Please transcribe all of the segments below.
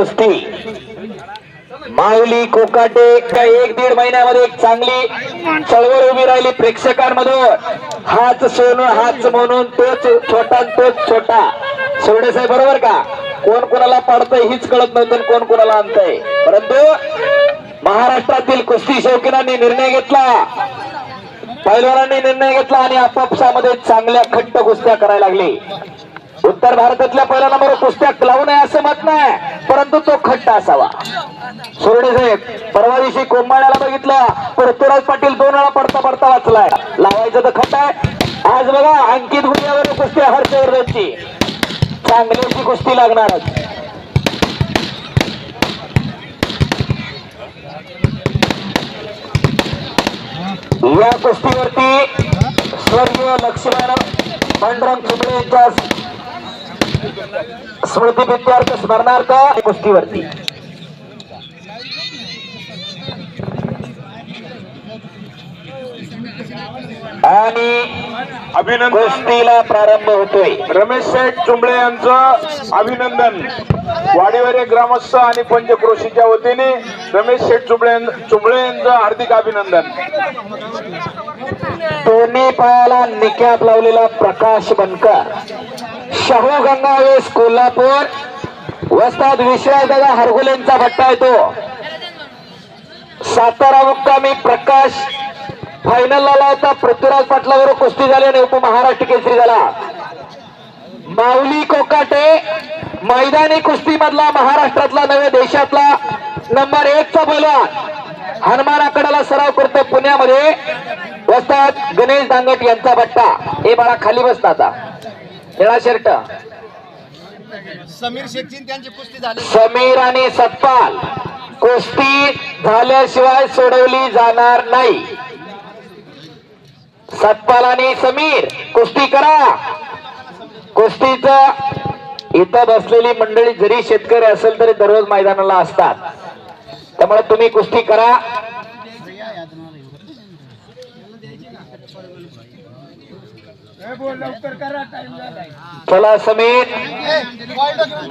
कुस्ती. माऊली कोकाटे का एक दीड महिन्यामध्ये एक चांगली चळवळ उभी राहिली प्रेक्षकांमधून. हाच सोनू हाच म्हणून तोच छोटा तोच छोटा. शेवडे साहेब बरोबर का? कोण कोणाला पाडतंय हीच कळत नव्हतं कोण कोणाला आणतंय. परंतु महाराष्ट्रातील कुस्ती शौकीनांनी निर्णय घेतला. पैलवानांनी निर्णय घेतला आणि आपापसामध्ये चांगल्या खट्ट कुस्त्या करायला लागली. उत्तर भारतातल्या पहिल्या नंबर कुस्त्या लावू नये असं मत नाही परंतु तो खट्टा असावा. सोरडे साहेब परवा दिवशी कोंबाड्याला बघितलं पृथ्वीराज पाटील दोन वेळा पडता पडता वाचलाय. लावायचं तर खट्टा आहे. आज बघा अंकित गुन्ह्यावर कुस्ती हर्षवर्धनची. चांगल्याची कुस्ती लागणारच. या कुस्तीवरती स्वर्गीय लक्ष्मण पांडुरंग चुंबळे यांच्या स्मृती विद्यार्थ स्मरणार्थ कुस्तीवरती आणि अभिनंदन. कुस्तीला प्रारंभ होतोय. रमेश शेठ चुंबळे यांचं अभिनंदन. वाडीवरे ग्रामस्थ आणि पंचक्रोशीच्या वतीने रमेश शेठ चुंबळे चुंबळे यांचं हार्दिक अभिनंदन. दोन्ही पायाला निकॅप लावलेला प्रकाश बनकर. शाहू गंगावेश कोल्हापूर. वस्ताद विश्वासदादा हरगुलेंचा भट्टा येतो. सातारा मुक्कामी प्रकाश फायनल आला होता पृथ्वीराज पाटलावर कुस्ती झाली आणि उपमहाराष्ट्र केसरी झाला. माऊली कोकाटे मैदानी कुस्ती मधला महाराष्ट्रातला नव्हे देशातला नंबर एक चा पैलवान. हनुमान आकडाला सराव करतो पुण्यामध्ये. वस्तात गणेश दांगट यांचा भट्टा. हे मला खाली बसता आता. निळा शर्ट. समीर शेखची त्यांची कुस्ती झाली. समीर आणि सतपाल. कुस्ती झाल्याशिवाय सोडवली जाणार नाही. सतपाल आणि समीर कुस्ती करा. कुस्तीच इथं बसलेली मंडळी जरी शेतकरी असेल तरी दररोज मैदानाला असतात. त्यामुळे तुम्ही कुस्ती करा. चला समीर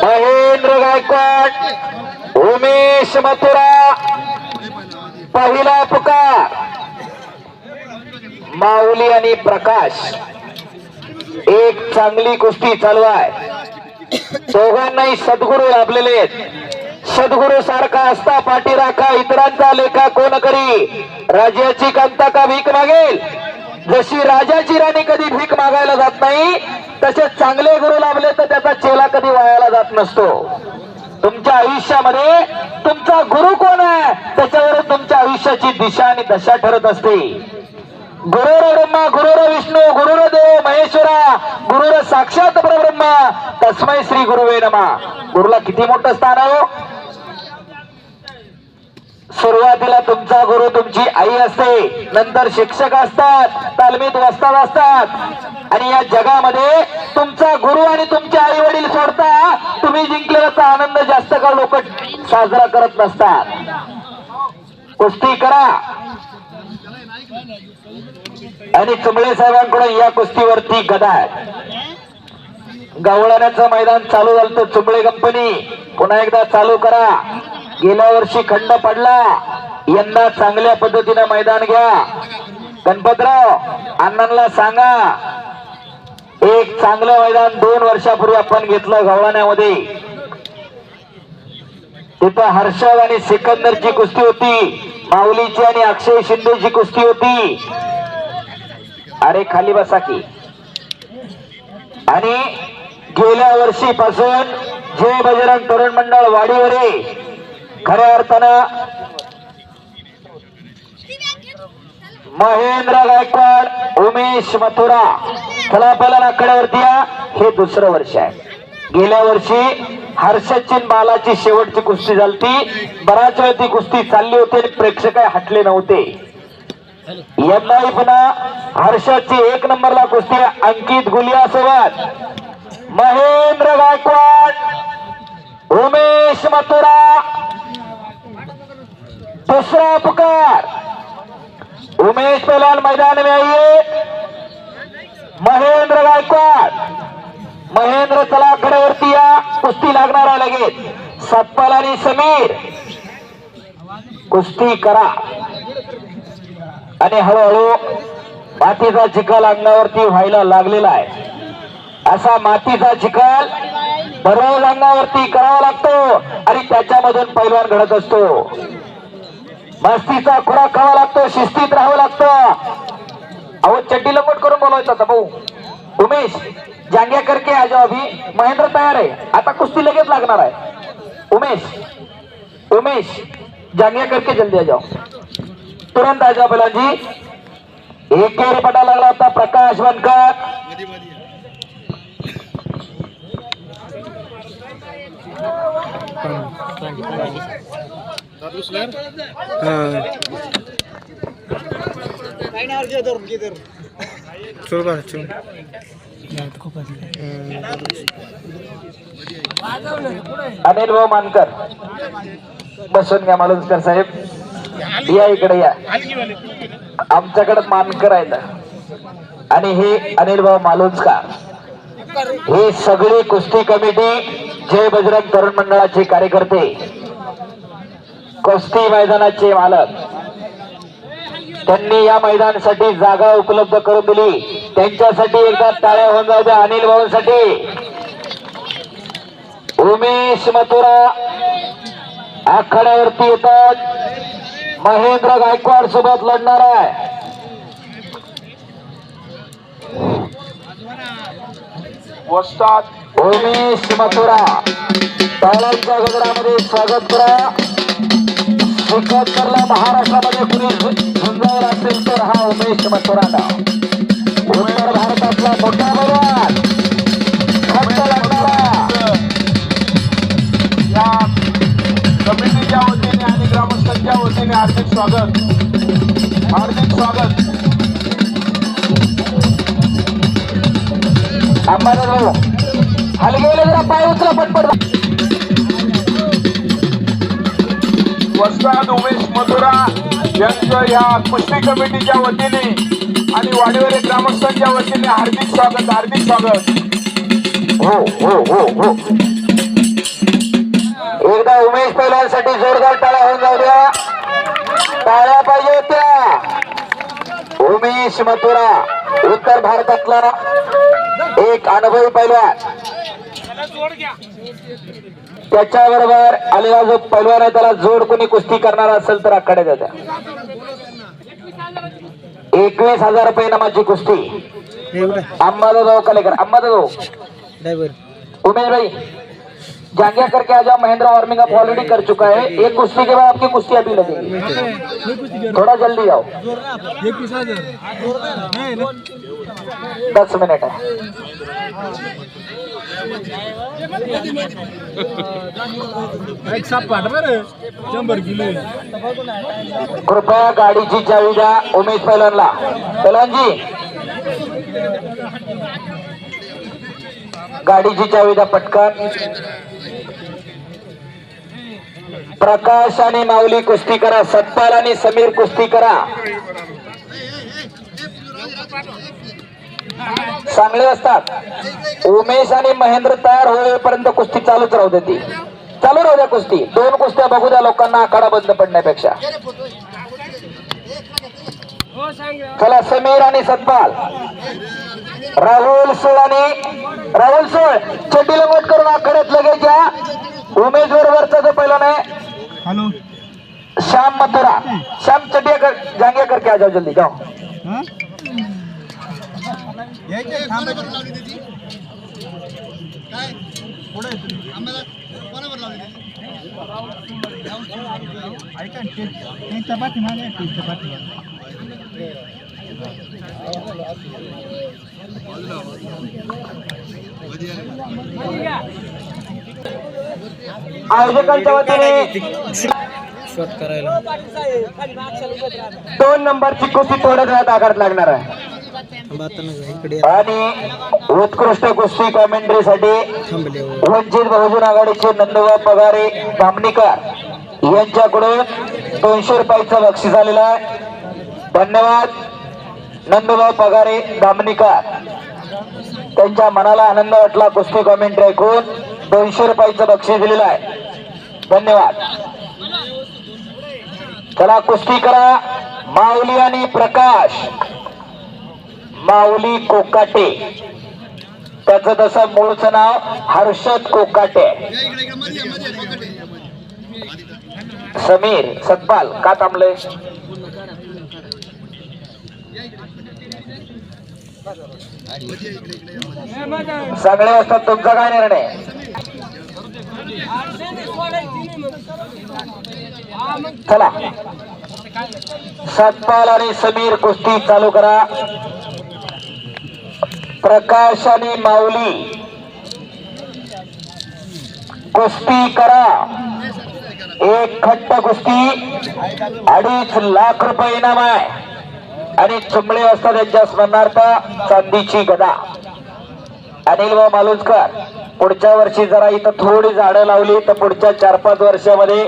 महेंद्र गायकवाड उमेश मथुरा पहिला पुकार. माऊली आणि प्रकाश एक चांगली कुस्ती चालू आहे. दोघांनाही सद्गुरू लाभलेले आहेत. सद्गुरू सारखा असता पाठी राखा इतरांचा लेखा कोण करी? राज्याची कांता का भीक मागेल? जशी राजाची राणी कधी भीक मागायला जात नाही तसे चांगले गुरु लाभले तर त्याचा चेला कधी वायाला जात नसतो. तुमच्या आयुष्यामध्ये तुमचा गुरु कोण आहे? त्याच्यावर तुमच्या आयुष्याची दिशा आणि दशा ठरत असते. गुरुर ब्रह्मा गुरुर विष्णू गुरुर देव महेश्वरा गुरुर साक्षात परब्रह्मा तस्मै श्री गुरुवे नमा. गुरुला किती मोठं स्थान आहे हो? सुरुवातीला तुमचा गुरु तुमची आई असते नंतर शिक्षक असतात तालमीत वस्ताद असतात. आणि या जगामध्ये तुमचा गुरु आणि तुमचे आई वडील सोडता तुम्ही जिंकलेला आनंद जास्त काळ लोक साजरा करत नसतात. कुस्ती करा. आणि चुंबळे साहेबांकडून या कुस्तीवरती गदा आहे. गवळण्याचं मैदान चालू झालं तर चुंबळे कंपनी पुन्हा एकदा चालू करा. गेल्या वर्षी खंड पडला. यंदा चांगल्या पद्धतीनं मैदान घ्या. गणपतराव अण्णांना सांगा. एक चांगलं मैदान दोन वर्षापूर्वी आपण घेतलं गव्हाण्यामध्ये. तिथं हर्षद आणि सिकंदरची कुस्ती होती. माऊलीची आणि अक्षय शिंदेची कुस्ती होती. अरे खाली बसा की. आणि गेल्या वर्षीपासून जय बजरंग तरुण मंडळ वाडीवरे खऱ्या अर्थानं महेंद्र गायकवाड उमेश मथुरा चला पहिला आकड्यावरती या. हे दुसरं वर्ष आहे. गेल्या वर्षी हर्षचिन बालाची शेवटची कुस्ती झाली बराच वेळ ती कुस्ती चालली होती आणि प्रेक्षक हटले नव्हते. यंदाही पुन्हा हर्षदची एक नंबरला कुस्ती अंकित गुलिया सोबत महेंद्र गायकवाड उमेश मथुरा दुसरा पुकार उमेश पहलवान मैदान में आइए. महेंद्र गायकवाड. महेंद्र चला कडेवरती या. कुस्ती लागणार आहे लगेच. सत्पाल आणि समीर. कुस्ती करा. आणि हळूहळू मातीचा चिखल अंगावरती व्हायला लागलेला आहे. असा मातीचा चिखल बरोबर अंगावरती करावा लागतो आणि त्याच्यामधून पैलवान घडत असतो. मस्तीचा खुराक खावा लागतो शिस्तीत राहावं लागतं. अहो चड्डी लपट करून बोलवायचं आता भाऊ. उमेश जांग्या करके आज जाओ अभी महेंद्र तयार आहे. आता कुस्ती लगेच लागणार आहे. उमेश उमेश जांग्या करके जल्दी आ जाओ. तुरंत आ जाओ बलाजी एक पटा लागला होता प्रकाश वनकर. अनिल भाऊ मानकर बसून घ्या मालुसकर साहेब या इकडे या आमच्याकडे मानकर आहेत आणि हे अनिल भाऊ मालुसकर हे. सगळी कुस्ती कमिटी जय बजरंग तरुण मंडळाचे कार्यकर्ते कुस्ती मैदानाचे मालक. त्यांनी या मैदानासाठी जागा उपलब्ध करून दिली. त्यांच्यासाठी एकदा टाळ्या होऊन जाऊ द्या अनिल भाऊंसाठी. उमेश मथुरा आखाड्यावरती येतात. महेंद्र गायकवाड सोबत लढणार आहे. उमेश मथुरा. टाळ्यांच्या गजरामध्ये स्वागत करा. सिकंदरला महाराष्ट्रामध्ये कुणी झुंजावर असेल तर हा उमेश मथुरा उत्तर भारतातला मोठा बलवान. खट्ट लागणारा. या कमिटीच्या वतीने आणि ग्रामस्थांच्या वतीने हार्दिक स्वागत. हार्दिक स्वागत. अंबादास भाऊ हो. हलगेले जरा पाय उचला पटपट. वस्ताद उमेश मथुरा यांचं या कुस्ती कमिटीच्या वतीने आणि वाडीवरे ग्रामस्थांच्या वतीने हार्दिक स्वागत हार्दिक स्वागत. हो हो हो हो. एकदा उमेश पहिल्यांसाठी जोरदार टाळ्या होऊन जाऊ द्या. टाळ्या पाहिजे होत्या. उमेश मथुरा उत्तर भारतातला एक अनुभवी पहिल्या त्याच्याबरोबर आलेला जो पैलवान आहे त्याला जोड कोणी कुस्ती करणार असेल तर आकडे द्या एकवीस हजार रुपये नामाची कुस्ती. अंबादाभाऊ कलेकर अंबादाभाऊ उमेश भाई जांगिया करके आ जाओ महेंद्र वार्मिंग अप ऑलरेडी कर चुका है. एक कुश्ती के बाद आपकी कुश्ती अभी लगेगी. थोड़ा जल्दी आओ. दस मिनट है. एक साप पाठ शंभर किलो. कृपया गाडीची चावी द्या उमेश पैलनला पैलनजी गाडीची चावी द्या पटकन. प्रकाश आणि माऊली कुस्ती करा सत्पाल आणि समीर कुस्ती करा चांगले असतात. उमेश आणि महेंद्र तयार होईपर्यंत कुस्ती चालूच राहू दे ती चालू राहू द्या कुस्ती. दोन कुस्त्या बघू द्या लोकांना आखाडा बंद पडण्यापेक्षा. चला समीर आणि सतपाल. राहुल सोळ आणि राहुल सोळ. चड्डी लंगोट करून आखाड्यात लगेच या. उमेश बरोबरचा जो पहिला नाही श्याम मथुरा. श्याम चड्डिया कर जांगिया करके आ जाओ. जाओ ऐका चपाती मागे चपाती आयोजकांच्या वतीने दोन नंबरची कुस्ती थोड्या वेळात आघात लागणार आहे. आणि उत्कृष्ट कुस्ती कॉमेंट्रीसाठी थांबले वंचित बहुजन आघाडीचे नंदुबा पगारे धामणीकर यांच्याकडून दोनशे रुपयाचं बक्षीस आलेलं आहे. धन्यवाद. नंदुबा पगारे धामणीकर त्यांच्या मनाला आनंद वाटला कुस्ती कॉमेंट्री ऐकून. दोनशे रुपयाचं बक्षीस दिलेलं आहे. धन्यवाद. चला कुस्ती करा. माऊली आणि प्रकाश. माऊली कोकाटे. त्याचं तसं मूळचं नाव हर्षद कोकाटे. समीर सतपाल का थांबले सगळे असतात तुमचा काय निर्णय? चला. सतपाल आणि समीर कुस्ती चालू करा. प्रकाश आणि माऊली. कुस्ती करा. एक खट्ट कुस्ती. अडीच लाख रुपये इनाम आहे. आणि चुंबळे असतात त्यांच्या स्मरणार्थ चांदीची गदा. अनिल व मालुजकर पुढच्या वर्षी जरा इथं थोडी झाडं लावली तर पुढच्या चार पाच वर्षामध्ये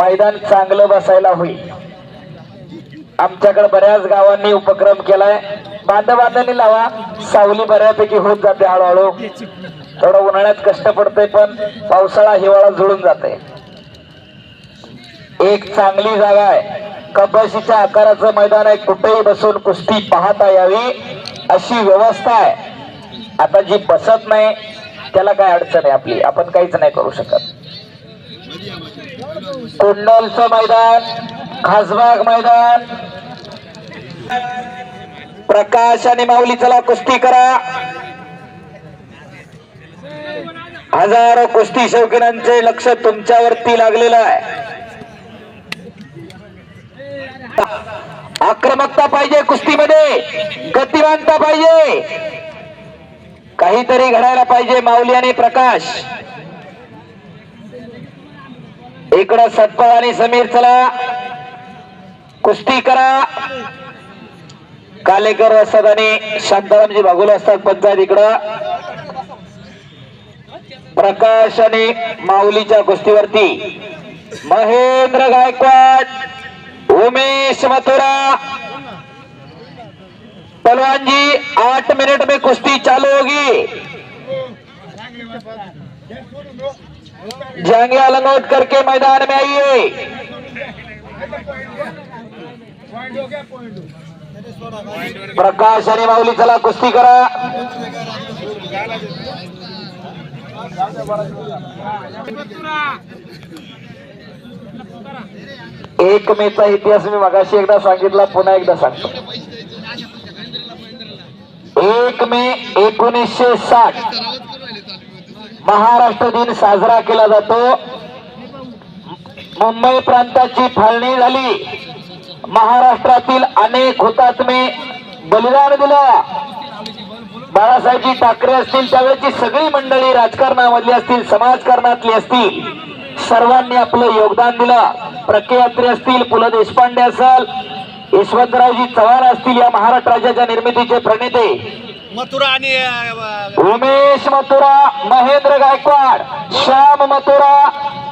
मैदान चांगलं बसायला होईल. आमच्याकडे बऱ्याच गावांनी उपक्रम केलाय. बांध लावा. सावली बऱ्यापैकी होत जाते हळूहळू. थोडं उन्हाळ्यात कष्ट पडतंय पण पावसाळा हिवाळा जुळून जाते एक चांगली जागा आहे. कपाशीच्या आकाराचं मैदान आहे. कुठेही बसून कुस्ती पाहता यावी. अशी व्यवस्था आहे. आता जी बसत नाही त्याला काय अडचण आहे आपली? आपण काहीच नाही करू शकत. कुंडलचं मैदान खासबाग मैदान. प्रकाश आणि माऊली चला कुस्ती करा. हजारो कुस्ती शौकीनांचे लक्ष तुमच्यावरती लागलेलं आहे. आक्रमकता पाहिजे कुस्तीमध्ये गतिमानता पाहिजे. काहीतरी घडायला पाहिजे माऊली आणि प्रकाश. इकडं सतपाळ आणि समीर चला. कुस्ती करा. कालेकर असतात आणि शांतारामजी भागोले असतात पंचायत इकडं. प्रकाश आणि माऊलीच्या कुस्तीवरती. महेंद्र गायकवाड उमेश मथुरा. पहलवान जी आठ मिनट में कुश्ती चालू होगी. जांगिया लंगोट करके मैदान में आइए. प्रकाश आणि माऊली चला कुस्ती करा. एक मेचा इतिहास मी मगाशी एकदा सांगितला पुन्हा एकदा सांगतो. एक मे एकोणीसशे साठ महाराष्ट्र दिन साजरा केला जातो. मुंबई प्रांताची फाळणी झाली. महाराष्ट्रातील अनेक हुतात्मे बलिदान दिलं. बाळासाहेबजी ठाकरे असतील त्यावेळेची सगळी मंडळी राजकारणामधली असतील समाजकारणातली असतील सर्वांनी आपलं योगदान दिलं. प्रख्यात्री असतील पु ल देशपांडे असेल यशवंतरावजी चव्हाण असतील या महाराष्ट्र राज्याच्या निर्मितीचे प्रणेते. मथुरा आणि उमेश मथुरा महेंद्र गायकवाड श्याम मथुरा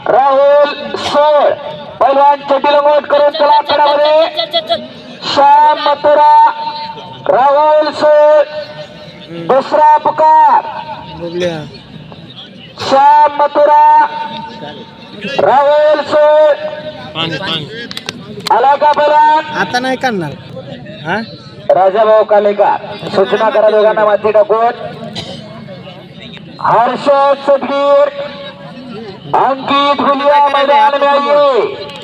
राहुल सोळ. पहिलवान चटिलंगोट करून चला आकड्यामध्ये श्याम मथुरा राहुल सोळ दुसरा पुकार. श्याम मथुरा राहुल सोळ. आला का पहिलवान आता नाही करणार. हा? राजाभाऊ कालेकर. सूचना करा दोघांना माती टाकून हर्षद सदगीर अंकित गुलिया मैदान में आइए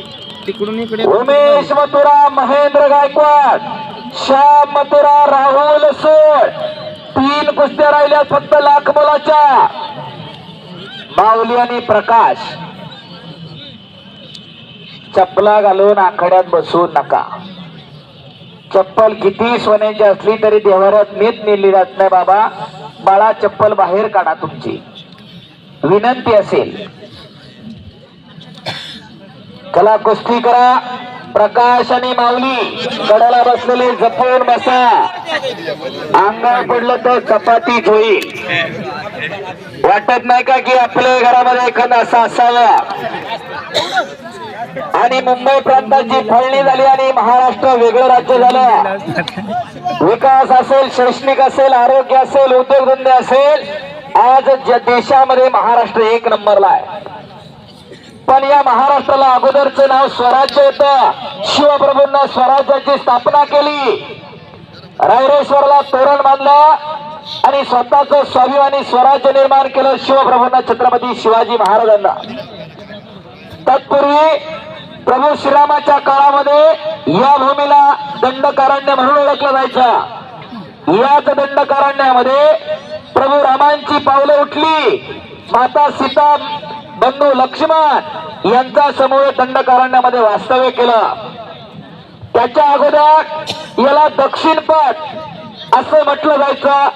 तिकडून इकडे उमेश मथुरा महेंद्र गायकवाड श्याम मथुरा राहुल सोळ तीन कुस्त्या राहिल्या फक्त लाख मोलाच्या. माऊली आणि प्रकाश. चपला घालून आखाड्यात बसू नका. चप्पल किती सोन्याची असली तरी देवाऱ्यात नीट नेली जात नाही बाबा. बाळा चप्पल बाहेर काढा तुमची. विनंती असेल. चला कुस्ती करा. प्रकाश आणि माऊली कडाला बसलेले जपून बसा. अंगावर पडलं तर चपातीच होईल वाटत नाही का की आपल्या घरामध्ये एखादा असा असावा? आणि मुंबई प्रांताची फळणी झाली आणि महाराष्ट्र वेगळं राज्य झालं. विकास असेल शैक्षणिक असेल आरोग्य असेल उद्योगधंदे असेल आज ज्या देशामध्ये महाराष्ट्र एक नंबरला आहे. पण या महाराष्ट्राला अगोदरचं नाव स्वराज्य होत. शिवप्रभूंना स्वराज्याची स्थापना केली. रायरेश्वरला तोरण बांधलं आणि स्वतःच स्वाभिमानी स्वराज्य निर्माण केलं शिवप्रभूंना छत्रपती शिवाजी महाराजांना. तत्पूर्वी प्रभू श्रीरामाच्या काळामध्ये या भूमीला दंडकारण्य म्हणून ओळखलं जायचं. याच दंडकारण्यामध्ये प्रभू रामांची पावलं उठली. माता सीता बंधू लक्ष्मण यांचा समूह दंडकारण्यामध्ये वास्तव्य केलं. त्याच्या अगोदर याला दक्षिण पथ असं म्हटलं जायचं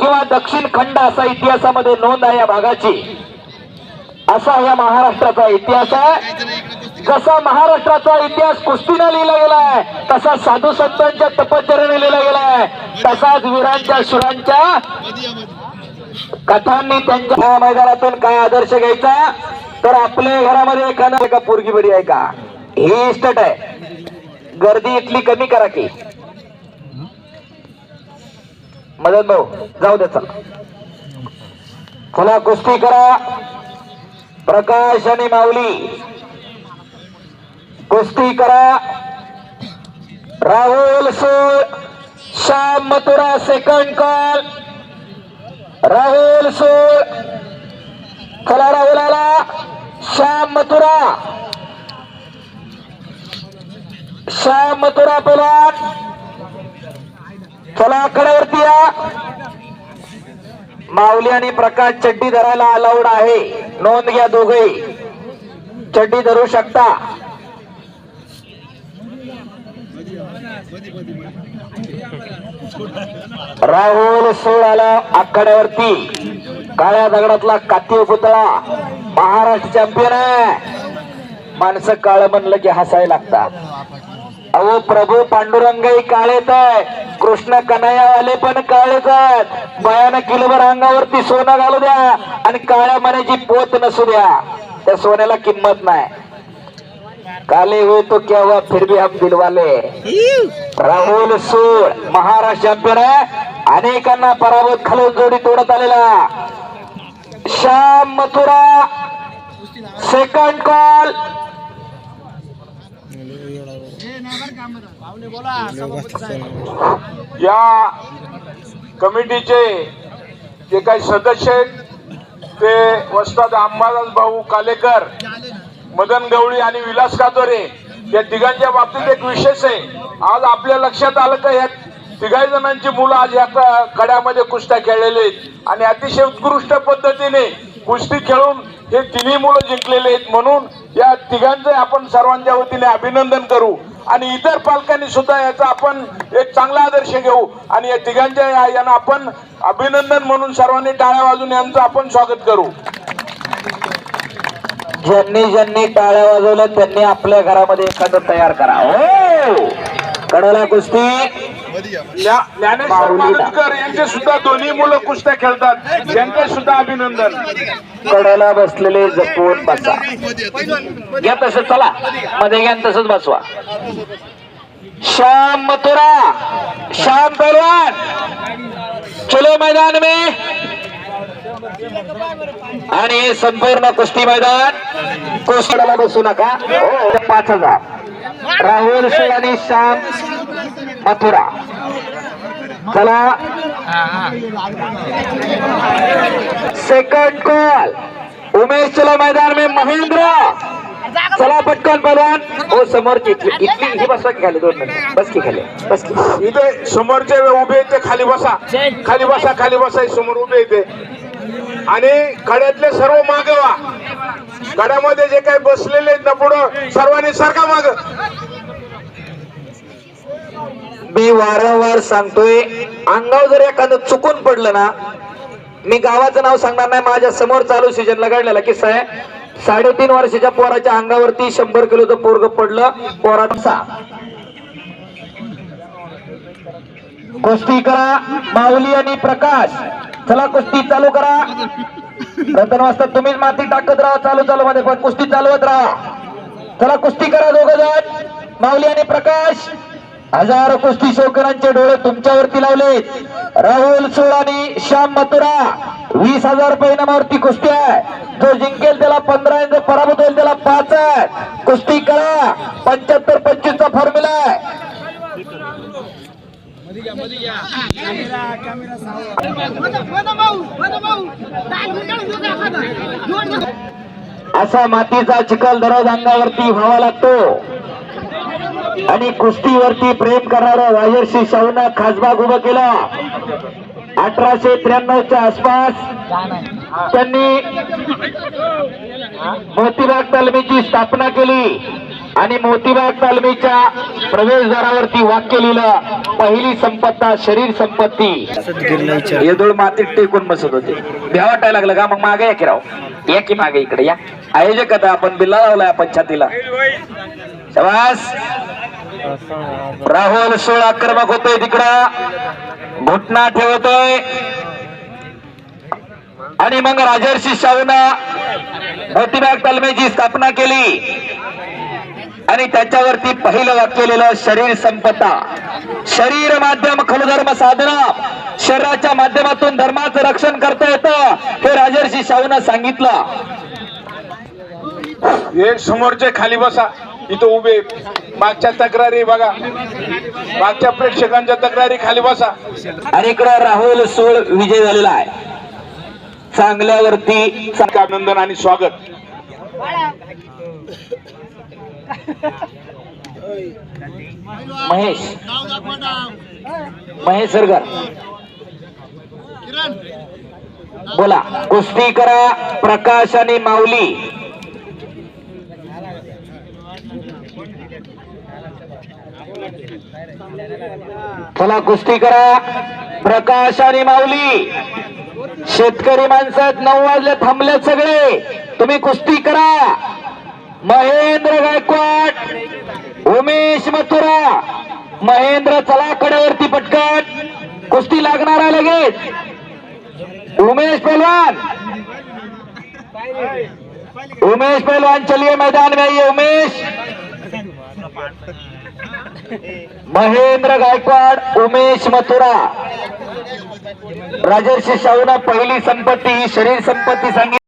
किंवा दक्षिण खंड असा इतिहासामध्ये नोंद आहे या भागाची. असा या महाराष्ट्राचा इतिहास आहे. जसा महाराष्ट्राचा इतिहास कुस्तीने लिहिला गेलाय तसा साधू संतांच्या तपश्चर्याने लिहिला गेलाय तसाच वीरांच्या सुरांच्या कथांनी त्यांच्या मैदानातून काय आदर्श घ्यायचा? तर आपल्या घरामध्ये एखादा एका पोरगी बरी आहे का? हे इस्टट आहे. गर्दी इथली कमी करा की. मदन भाऊ जाऊ दे चला. चला कुस्ती करा. प्रकाश आणि माऊली. कुस्ती करा. राहुल सोळ. श्याम मथुरा सेकंड कॉल राहुल सोळ चला राहुल आला श्याम मथुरा. श्याम मथुरा पलाट. चला कड्यावरती या. माऊली आणि प्रकाश चड्डी धरायला अलाउड आहे. नोंद घ्या दोघे. चड्डी धरू शकता. राहुल सोळाला आखाड्यावरती. काळ्या दगडातला कातीव पुतळा. महाराष्ट्र चॅम्पियन आहे. माणसं काळ म्हणलं की हसायला लागतात. अहो प्रभू पांडुरंगही काळेच आहे. कृष्ण कन्हैयावाले पण काळेच आहेत. बयानं किलोभर अंगावरती सोनं घालू द्या आणि काळ्या मनाची पोत नसू द्या. त्या सोन्याला किंमत नाही. काले हुए तो क्या हुआ फिर भी हम दिलवाले राहुल सूळ महाराष्ट्र चॅम्पियन आहे. अनेकांना पराभूत खालून जोडी तोडत आलेला. श्याम मथुरा सेकंड कॉल या कमिटीचे जे काही सदस्य आहेत ते वस्ताद अंबादास भाऊ कालेकर मदन गवळी आणि विलास कातोरे या तिघांच्या बाबतीत एक विशेष आहे. आज आपल्या लक्षात आलं का या तिघाही जणांची मुलं आज या कड्यामध्ये कुस्त्या खेळलेले आहेत. आणि अतिशय उत्कृष्ट पद्धतीने कुस्ती खेळून हे तिन्ही मुलं जिंकलेले आहेत म्हणून या तिघांचं आपण सर्वांच्या वतीने अभिनंदन करू. आणि इतर पालकांनी सुद्धा याचा आपण एक चांगला आदर्श घेऊ. आणि या तिघांच्या यांना आपण अभिनंदन म्हणून सर्वांनी टाळ्या वाजून यांचं आपण स्वागत करू. ज्यांनी ज्यांनी टाळ्या वाजवल्या त्यांनी आपल्या घरामध्ये एखादं तयार करा. हो! कडला कुस्ती? यांचे सुद्धा दोन्ही मुलं कुस्त्या खेळतात. त्यांचे सुद्धा अभिनंदन. कडला बसलेले जपून बसा. घ्या तसं चला. मध्ये घ्या तसंच बसवा. श्याम मथुरा श्याम पहलवान. चलो मैदान में. आणि हे संपूर्ण कुस्ती मैदान कुस्तीला बसू नका. हो, पाच हजार. राहुल सिंग आणि श्याम मथुरा. चला. सेकंड कॉल उमेश चला मैदान में. महेंद्र. चला पटकन पहलवान हो समोरची इथली इथली ही बसवा की खाली दोन मिनिट. बस की खाली. बस की. इथे समोरचे उभे आहेत ते खाली बसा. खाली बसा खाली बसा. हे समोर उभे इथे आणि कड्यातले सर्व मागवा कड्यामध्ये जे काही बसलेले आहेत ना पुढं सर्वांनी सारखा माग. मी वारंवार सांगतोय अंगावर जर एखादं चुकून पडलं ना मी गावाचं नाव सांगणार नाही माझ्यासमोर चालू सीजनला घडलेला किस्सा आहे. साडेतीन वर्षाच्या पोराच्या अंगावरती शंभर किलोचं पोरग पडलं पोराचा कुस्ती करा माऊली आणि प्रकाश. चला कुस्ती चालू करा. रतन वाजता तुम्हीच माती टाकत राहा चालू चालू मध्ये पण कुस्ती चालवत राहा. चला कुस्ती करा दोघ जण. माऊली आणि प्रकाश. हजारो कुस्ती शोकरांचे डोळे तुमच्यावरती लावलेत. राहुल सोळानी श्याम मथुरा वीस हजार रुपये इनामावरती कुस्ती आहे. जो जिंकेल त्याला पंधरा आहे जो पराभूत होईल त्याला पाच आहे. कुस्ती करा. पंच्याहत्तर पंचवीसचा फॉर्म्युला आहे. असा मातीचा चिखल दररोज अंगावरती व्हावा लागतो. आणि कुस्तीवरती प्रेम करणारा राजर्षी शाहूनं खासबाग उभं केला. अठराशे त्र्याण्णवच्या आसपास त्यांनी मोतीबाग तालमीची स्थापना केली. आणि मोतीबाग तालमीच्या प्रवेशद्वारावरती वाक्य लिहिलं पहिली संपत्ता शरीर संपत्ती. येदोळ मातीत टेकून बसत होते. भ्या वाटायला लागलं का मग मागे या किराव या की मागे इकडे या? आयोजक आता आपण बिल्ला लावलाय आपण छातीला. राहुल सोळ आक्रमक होतोय तिकडं. घुटना ठेवतोय. आणि मग राजर्षी शाहून मोतीबाग तालमीची स्थापना केली. आणि त्याच्यावरती पहिलं वाक्य लिहिलं शरीर संपदा शरीर माध्यम खलु धर्म साधना. शरीराच्या माध्यमातून धर्माचं रक्षण करता येतं हे राजर्षी शाहूनं सांगितलं. एक समोरचे खाली बसा. इथं उभे. मागच्या तक्रारी बघा. मागच्या प्रेक्षकांच्या तक्रारी खाली बसा. आणि इकडं राहुल सोळ विजय झालेला आहे. चांगल्यावरती अभिनंदन आणि स्वागत. महेश. महेश सरगर बोला. कुस्ती करा प्रकाश आणि माऊली. चला कुस्ती करा प्रकाश आणि माऊली. शेतकरी माणसात नऊ वाजले थांबले सगळे. तुम्ही कुस्ती करा. महेंद्र गायकवाड उमेश मथुरा महेंद्र चला कडेवरती पटकन कुस्ती लागणार आहे लगेच. उमेश पहलवान उमेश पहलवान चलिए मैदान में आइए उमेश. महेंद्र गायकवाड उमेश मथुरा. राजर्षी शाहूना पहिली संपत्ती ही शरीर संपत्ती सांगितली.